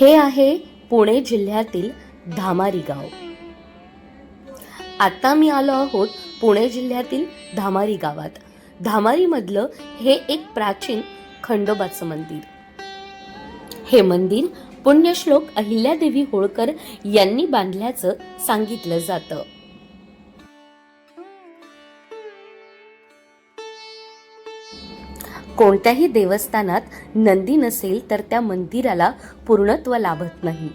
हे आहे पुणे जिल्ह्यातील धामारी गाव. आता मी आलो आहोत पुणे जिल्ह्यातील धामारी गावात. धामारीमधलं हे एक प्राचीन खंडोबाचं मंदिर. हे मंदिर पुण्यश्लोक अहिल्यादेवी होळकर यांनी बांधल्याचं सांगितलं जातं. कोणत्याही देवस्थानात नंदी नसेल तर त्या मंदिराला पूर्णत्व लाभत नाही.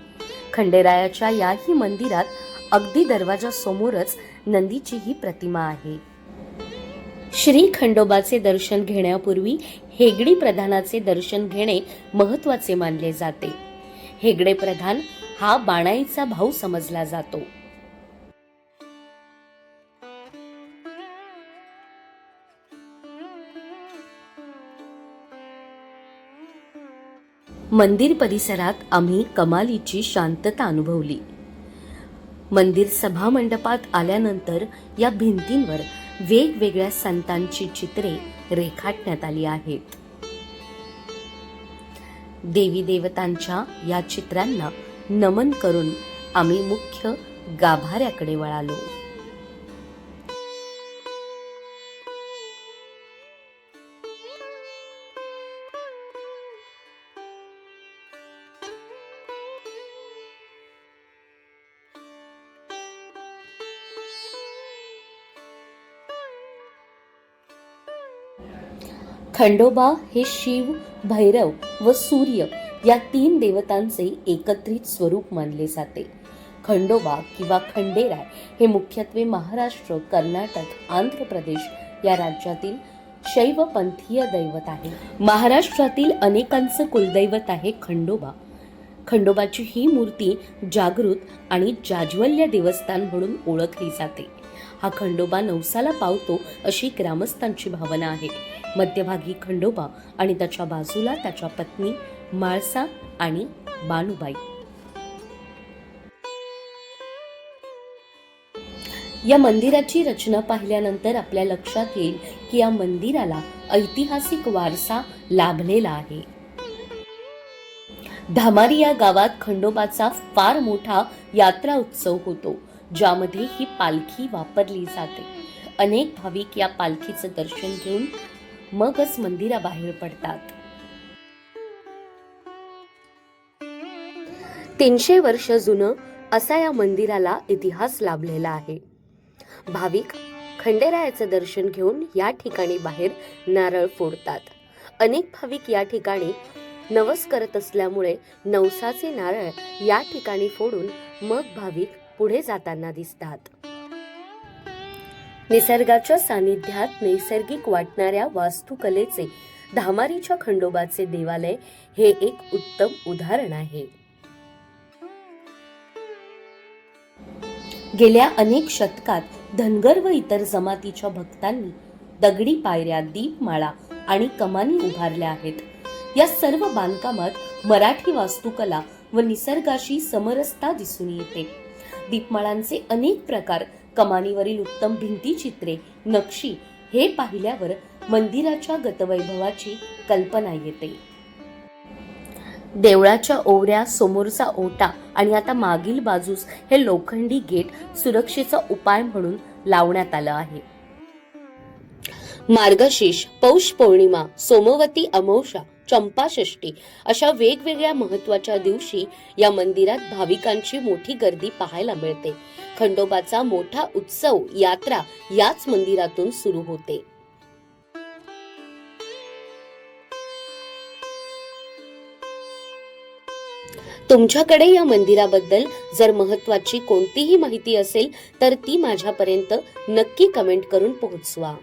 खंडेरायाच्या याही मंदिरात अगदी दरवाजासमोरच नंदीची ही प्रतिमा आहे. श्री खंडोबाचे दर्शन घेण्यापूर्वी हेगडी प्रधानाचे दर्शन घेणे महत्त्वाचे मानले जाते. हेगडे प्रधान हा बाणाईचा भाऊ समजला जातो. मंदिर परिसरात आम्ही कमालीची शांतता अनुभवली. मंदिर सभा मंडपात आल्यानंतर या भिंतींवर वेगवेगळ्या संतांची चित्रे रेखाटण्यात आली आहेत. देवी देवतांच्या या चित्रांना नमन करून आम्ही मुख्य गाभाऱ्याकडे वळालो. खंडोबा हे शिव भैरव व सूर्य या तीन देवतांचे एकत्रित स्वरूप मानले जाते. खंडोबा किंवा खंडेराय हे मुख्यत्वे महाराष्ट्र कर्नाटक आंध्र प्रदेश या राज्यातील शैव पंथीय दैवत आहे महाराष्ट्रातील अनेकांचं कुलदैवत आहे खंडोबा. खंडोबाची ही मूर्ती जागृत आणि जाज्वल्य देवस्थान म्हणून ओळखली जाते. हा खंडोबा नवसाला पावतो अशी ग्रामस्थांची भावना आहे. मध्यभागी खंडोबा आणि त्याच्या बाजूला त्याच्या पत्नी माळसा आणि बानुबाई. या मंदिराची रचना पाहिल्यानंतर आपल्या लक्षात येईल की या मंदिराला ऐतिहासिक वारसा लाभलेला आहे. धामारी या गावात खंडोबाचा फार मोठा यात्रा उत्सव होतो ज्यामध्ये ही पालखी वापरली जाते. अनेक भाविक या पालखीचं दर्शन घेऊन मगच मंदिराबाहेर पडतात. तीनशे वर्ष जुनं असा या मंदिराला इतिहास लाभलेला आहे. भाविक खंडेरायाचं दर्शन घेऊन या ठिकाणी बाहेर नारळ फोडतात. अनेक भाविक या ठिकाणी नवस करत असल्यामुळे नवसाचे नारळ या ठिकाणी फोडून मग भाविक पुढे जाताना दिसतात. निसर्गाच्या सानिध्यात नैसर्गिक वाटणाऱ्या वास्तुकलेचे धामारीच्या खंडोबाचे देवालय हे एक उत्तम उदाहरण आहे. गेल्या अनेक शतकात धनगर व इतर जमातीच्या भक्तांनी दगडी पायऱ्या दीपमाळा आणि कमानी उभारल्या आहेत. या सर्व बांधकामात मराठी वास्तुकला व निसर्गाशी समरसता दिसून येते. दीपमाळांचे अनेक प्रकार कमानीवरील उत्तम भिंती चित्रे नक्षी हे पाहिल्यावर मंदिराच्या गतवैभवाची कल्पना येते. देवळाच्या ओवऱ्या समोरचा ओटा आणि आता मागील बाजूस हे लोखंडी गेट सुरक्षेचा उपाय म्हणून लावण्यात आलं आहे. मार्गशीर्ष पौष पौर्णिमा सोमवती अमोषा चंपाषष्ठी अशा वेगवेगळ्या महत्त्वाच्या दिवशी या मंदिरात भाविकांची मोठी गर्दी पाहायला मिळते. खंडोबाचा मोठा उत्सव यात्रा याच मंदिरातून सुरू होते. तुमच्याकडे या मंदिराबद्दल जर महत्वाची कोणतीही माहिती असेल तर ती माझ्यापर्यंत नक्की कमेंट करून पोहोचवा.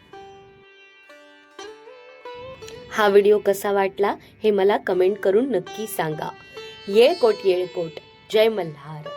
हा व्हिडिओ कसा वाटला हे मला कमेंट करून नक्की सांगा. येळकोट येळकोट जय मल्हार.